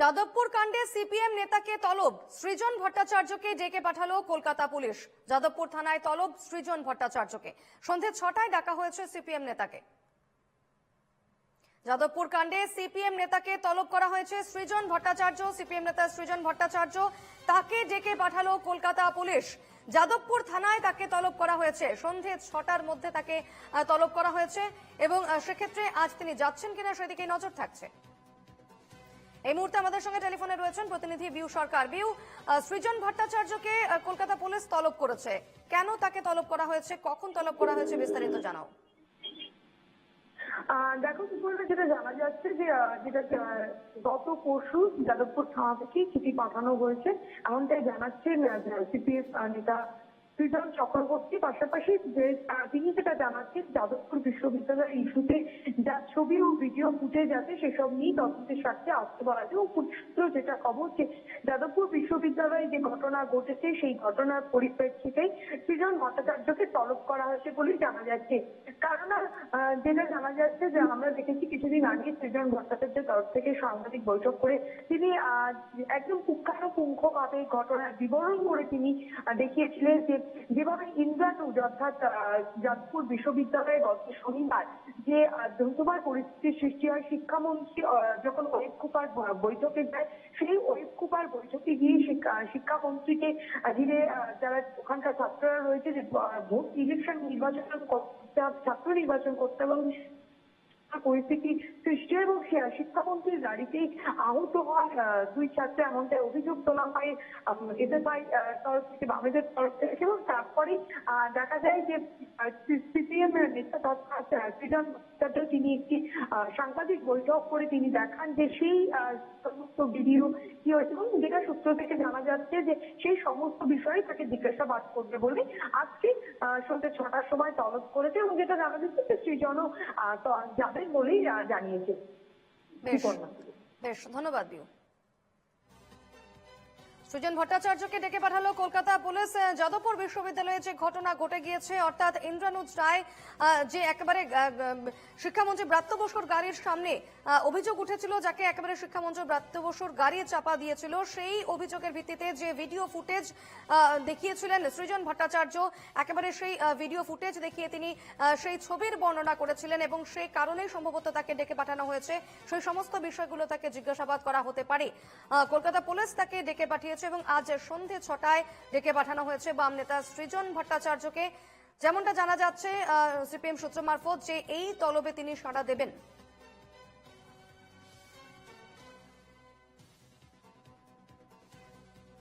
যাদবপুর কাণ্ডে সিপিএম নেতাকে তলব। সৃজন ভট্টাচার্যকে ডেকে পাঠালো কলকাতা পুলিশ। যাদবপুর থানায় তলব সৃজন ভট্টাচার্যকে। সন্ধে ছটায় ডাকা হয়েছে সিপিএম নেতাকে। যাদবপুর কাণ্ডে সিপিএম নেতাকে তলব করা হয়েছে সৃজন ভট্টাচার্য। সিপিএম নেতা সৃজন ভট্টাচার্য তাকে ডেকে পাঠালো কলকাতা পুলিশ। যাদবপুর থানায় তাকে তলব করা হয়েছে। সন্ধে ছটার মধ্যে তাকে তলব করা হয়েছে এবং সেক্ষেত্রে আজ তিনি যাচ্ছেন কিনা সেদিকে নজর থাকছে। এই মুহূর্তে আমাদের সঙ্গে টেলিফোনে রয়েছেন প্রতিনিধি বিউ সরকার। বিউ সৃজন ভট্টাচার্যকে কলকাতা পুলিশ তলব করেছে। কেন তাকে তলব করা হয়েছে? কখন তলব করা হয়েছে বিস্তারিত জানাও। দেখো সুপর্ণা যেটা জানা যাচ্ছে যে যেটা গত পরশু যাদবপুর থানা থেকে চিঠি পাঠানো হয়েছে, এমনটাই জানাচ্ছেন সিপিএফ নেতা সৃজন চক্রবর্তী পাশাপাশি যে তিনি যেটা জানাচ্ছেন, যাদবপুর বিশ্ববিদ্যালয়ের ইস্যুতে যা ছবি ও ভিডিও ফুটেজ আছে সেসব নিয়ে তদন্তের স্বার্থে আসতে বলা যায় সূত্র যেটা খবর যে যাদবপুর বিশ্ববিদ্যালয়ে যে ঘটনা ঘটেছে সেই ঘটনার পরিপ্রেক্ষিতে সৃজন ভট্টাচার্যকে তলব করা হয়েছে বলেই জানা যাচ্ছে। কারণ যেটা জানা যাচ্ছে যে আমরা দেখেছি কিছুদিন আগে সৃজন ভট্টাচার্যের তরফ থেকে সাংবাদিক বৈঠক করে তিনি একদম পুঙ্খানুপুঙ্খ ভাবে ঘটনার বিবরণ করে তিনি দেখিয়েছিলেন যে যেভাবে ইন্দ্রানুজ অর্থাৎ যাদবপুর বিশ্ববিদ্যালয়ে গত শনিবার যে দ্রুতবার পরিস্থিতির সৃষ্টি হয়, শিক্ষামন্ত্রী যখন ওয়েব কুপার বৈঠকে যায়, সেই ওয়েব কুপার বৈঠকে গিয়ে শিক্ষা- শিক্ষামন্ত্রীকে ঘিরে যারা ওখানকার ছাত্ররা রয়েছে যে ভোট ইলেকশন নির্বাচন করতে ছাত্র নির্বাচন করতে এবং পরিস্থিতি সৃষ্টি এবং শিক্ষামন্ত্রীর গাড়িতে আহত হওয়ার দুই ছাত্র এমনটা অভিযোগ তোলা হয় এসএফআই তরফ থেকে বামেদের তরফ থেকে এবং তারপরে দেখা যায় যে সিপিএম নেতা তথা সৃজন ভট্টাচার্য তিনি একটি সাংবাদিক বৈঠক করে তিনি দেখান যে সেই বিডিও কি হয়েছে এবং যেটা সূত্র থেকে জানা যাচ্ছে যে সেই সমস্ত বিষয়ে তাকে জিজ্ঞাসাবাদ করবে বলে আজকে আহ, সন্ধ্যে ছটার সময় তলব করেছে এবং যেটা জানা যাচ্ছে যে সৃজন যাবেন বলেই জানিয়েছে। বেশ বেশ ধন্যবাদ বিউ সৃজন ভট্টাচার্যকে ডেকে পাঠালো কলকাতা পুলিশ। যাদবপুর বিশ্ববিদ্যালয়ে যে ঘটনা ঘটে গিয়েছে, অর্থাৎ ইন্দ্রানুজ রায় যে একেবারে শিক্ষামন্ত্রী ব্রাত্য বসুর গাড়ির সামনে অভিযোগ উঠেছিল, যাকে একেবারে শিক্ষামন্ত্রী ব্রাত্য বসুর গাড়ি চাপা দিয়েছিল, সেই অভিযোগের ভিত্তিতে যে ভিডিও ফুটেজ দেখিয়েছিলেন সৃজন ভট্টাচার্য, একেবারে সেই ভিডিও ফুটেজ দেখিয়ে তিনি সেই ছবির বর্ণনা করেছিলেন এবং সেই কারণেই সম্ভবত তাকে ডেকে পাঠানো হয়েছে। সেই সমস্ত বিষয়গুলো তাকে জিজ্ঞাসাবাদ করা হতে পারে। কলকাতা পুলিশ তাকে ডেকে পাঠিয়েছে। এবং আজ সন্ধে ছটায় ডেকে পাঠানো হয়েছে বাম নেতা সৃজন ভট্টাচার্যকে। যেমনটা জানা যাচ্ছে সিপিএম সূত্র মারফত যে এই তলবে তিনি সাড়া দেবেন।